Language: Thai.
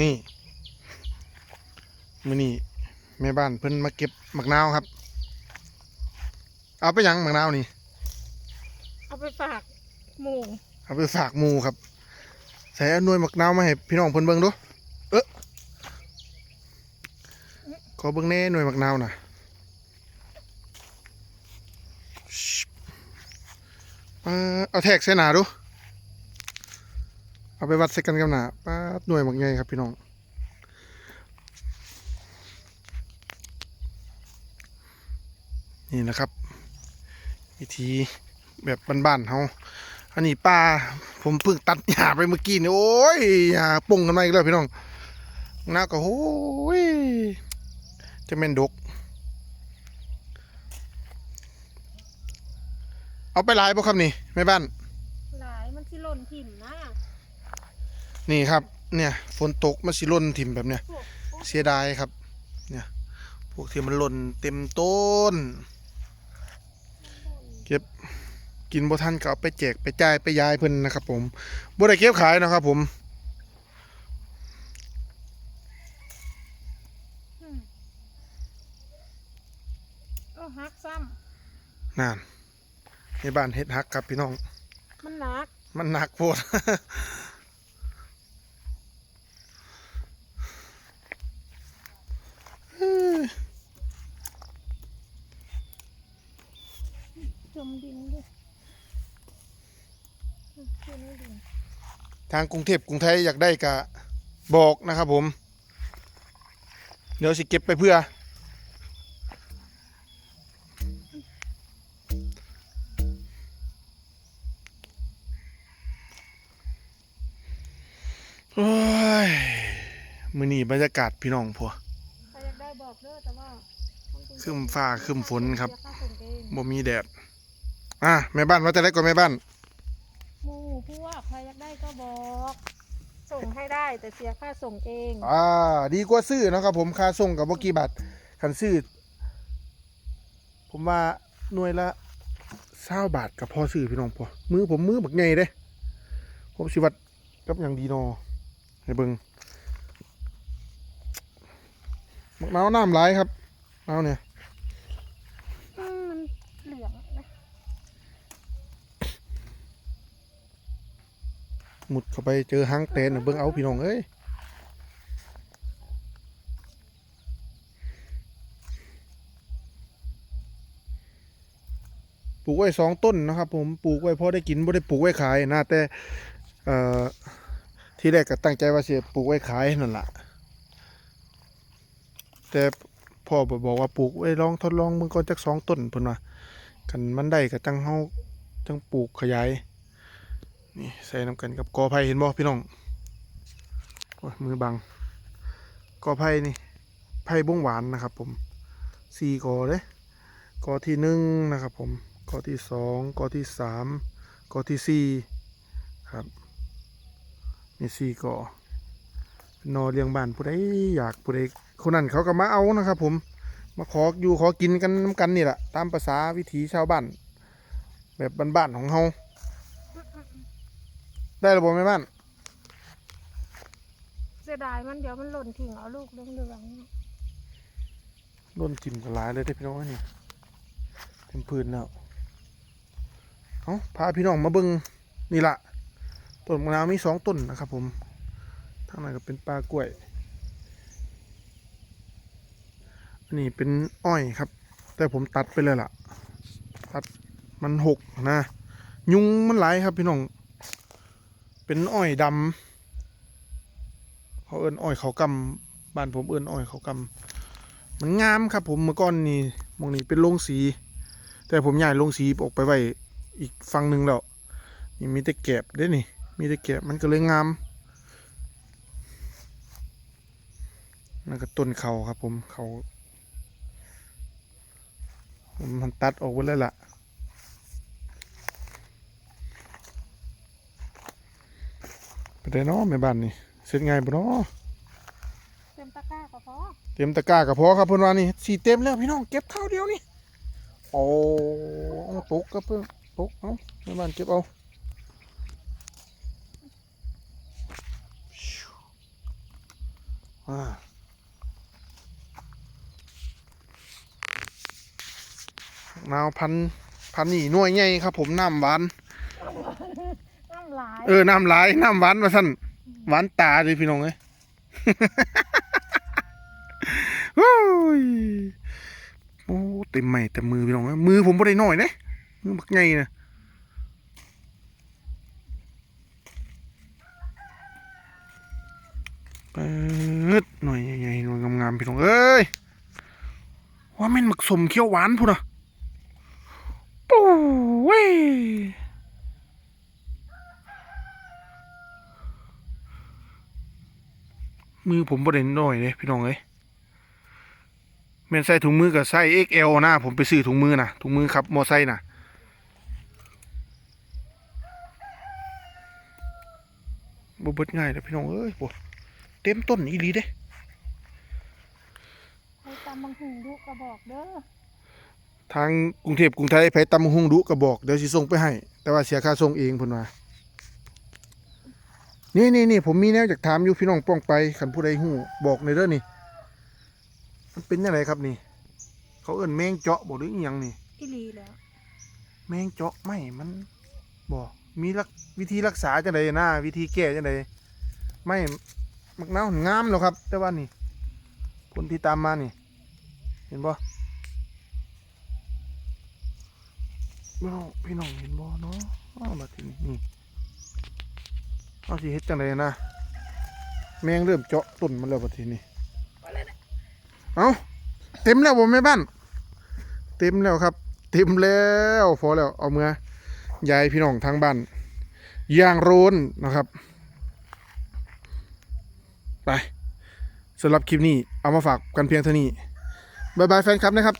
นี่มื้อนี้แม่บ้านเพิ่นมาเก็บมะนาวครับ เอาไปหยังมะนาวนี่ เอาไปฝากหมูเอาไปฝากหมูครับ ใส่เอาหน่วยมะนาวมาให้พี่น้องเพิ่นเบิ่งดูเอ๊ะขอเบิ่งแหน่หน่วยมะนาวน่ะชิบเอ่อเอาแทกใส่หนาดู เอาไปวัดใส่กันกับหนาป้าหน่วยมักใหญ่ครับพี่น้อง นี่นะครับ วิธีแบบบ้านๆเฮาอันนี้ป้าผมเพิ่งตัดหญ้าไปเมื่อกี้นี่โอ้ยหญ้าป่งกันมาอีกแล้วพี่น้องน้าก็โอ้ยจะแม่นดก เอาไปหลายบ่ครับนี่แม่บ้านหลายมันที่หล่นถิ่มนะ นี่ครับเนี่ยฝนตกมาสิหล่นถิ่มแบบเนี้ยพวกเสียดายครับ เนี่ยพวกที่มันหล่นเต็มต้น เก็บกินบ่ทันก็เอาไปแจกไปจ่ายไปยายเพิ่นนะครับผมบ่ได้เก็บขายนะครับผมอืมโอ้หักซ้นั่นในบ้านเฮ็ดฮักครับพี่น้องำมันหนัก มันหนักโพด จมดินด้วยอืมจมดิน ทางกรุงเทพกรุงไทยอยากได้ก็บอกนะครับผม เดี๋ยวสิเก็บไปเพื่อ โอ้ย มือนี้บรรยากาศพี่น้องพวใครอยากได้บอกเด้อแต่ว่าต้องเป็นครึมฟ้าครึมฝนครับเสียค่าส่งเองบ่มีแดด อะแม่บ้านว่าจะได้ก่อนแม่บ้าน พวใครอยากได้ก็บอก ส่งให้ได้แต่เสียค่าส่งเองอ่า ดีกว่าซื้อเนาะครับผมค่าส่งกับบ่กี่บาทคันซื้อ ผมว่าหน่วยละเศร้าบาทกับพอซื้อพี่น้องพอมือผมมือบักใหญ่เด้ ผมสิวัดกับอย่างดีนอให้เบิ่งมะนาวน้ำหลายครับเอาวเนี่ย อืมมันเหลืองนะ หมุดเข้าไปเจอหางแตนน่ะเบิ่งเอาพี่น้องเอ้ยปลูกไว้สองต้นนะครับ ผมปลูกไว้พอได้กินบ่ได้ปลูกไว้ขายนะแต่ที่แรกก็ตั้งใจว่าสิปลูกไว้ขายนั่นแหละแต่พ่อบอกว่าปลูกไว้ลองทดลองมึงก่อนจักสองต้นเพิ่นว่ากันมันได้ก็จังเฮาจังปลูกขยาย นี่ใส่น้ำกันกับกอไผ่เห็นบ่พี่น้องโอ้ยมือบังกอไผ่นี่ไผ่บ้งหวานนะครับผมสี่กอเลยกอที่หนึ่งนะครับผมกอที่สองกอที่สามกอที่สี่ครับมีสี่กอนอเลี้ยงบ้านผู้ใดอยากผู้ใดคนนั้นเขาก็มาเอานะครับ ผมมาขออยู่ขอกินกันน้ำกันนี่แหละตามภาษาวิถีชาวบ้านแบบบ้านๆของเฮา ได้ระบบไหมบ้านเสียดายมันเดี๋ยวมันหล่นทิ้งเอาลูกเหลืองๆเนี่ยโดนจิ้มกันหลายเลยได้อพี่น้องนี่เต็มพื้นแล้วเอาพาพี่น้องมาเบิ้งนี่ละต้นมะนาวมีสองต้นนะครับผมทางนั้นก็เป็นปลากล้วย อันนี้เป็นอ้อยครับ แต่ผมตัดไปเลยล่ะ ตัดมันหกนะ ยุงมันหลายครับพี่น้อง เป็นอ้อยดำเขาเอิ้นอ้อยเขากำบ้านผมเอิ้นอ้อยเขากำมันงามครับผมเมื่อก่อนนี่มองนี้เป็นโรงสี แต่ผมย้ายโรงสีออกไปไว้อีกฝั่งหนึ่งแล้วนี่มีแต่แกบเด้นี่ มีแต่แกบมันก็เลยงามนั่นก็ต้นเขาครับผมเขา มันตัดออกไปแล้วล่ะ ไปได้เนาะแม่บ้านนี่เสร็จง่ายบ่เนาะเต็มตะกร้าก็พอเต็มตะกร้ากับพอครับเพิ่นว่านี่สีเต็มแล้วพี่น้องเก็บข้าวเดียวนี่โอ้เอาตกกับเพิ่นตกเอาแม่บ้านเก็บเอาอ่าหนาวพันพันนี่หน่วยใหญ่ครับผมน้ำหวานน้ำลายเออน้ำหลายน้ำหวานมาสั่นหวานตาเลยพี่น้องเอ้ย โอ้ยโอ้เต็มใหม่เต็มมือพี่น้องเอ้ยมือผมบ่ได้น้อยเด้มือบักใหญ่นะเปิดหน่อยใหญ่ๆหน่อยงามๆพี่น้องเอ้ยว่าแม่นหมักสมเขียวหวานพูดอะปู้เว้ย มือผมบ่ได้น้อยเลยพี่น้องเอ้ยแม่นใส่ถุงมือกับใส่ XL นะผมไปซื้อถุงมือนะถุงมือขับมอไซค์นะบ่เบิดง่ายเลยพี่น้องเอ้ยโหเต็มต้นอีหลีเด้ไปตำบังหุงลูกกระบอกเด้อทางกรุงเทพกรุงไทยไปตำหุงดุก็บอกเดี๋ยวสิส่งไปให้ แต่ว่าเสียค่าส่งเองเพิ่นว่า นี่นี่นี่ผมมีแนวอยากถามอยู่พี่น้องป้องไปคันผู้ใดฮู้บอกในอยเด้อนี่มันเป็นยังไงครับนี่ เขาเอิ้นแมงเจาะบ่หรืออีหยังนี่อีหลีแล้ว แมงเจาะไม่มันบอกมีรักวิธีรักษาจังไดนะวิธีแก้จังไดไม่มักน้าวงามแล้วครับ แต่ว่านี่ คนที่ตามมานี่ เห็นบ่พี่น้องพี่น้องเห็นบ่เนาะอ้าวมาทีนี้นี่ เอาสิเฮ็ดจังไดนะ แมงเริ่มเจาะต้นมันแล้วบัดทีนี้เอาเต็มแล้วบ่แม่บ้าน เต็มแล้วครับ เต็มแล้วพอแล้วเอาเมื่อยายพี่น้องทางบ้านย่างโรนนะครับ ไปสำหรับคลิปนี้เอามาฝากกันเพียงเท่านี้บายบายแฟนคลับนะครับ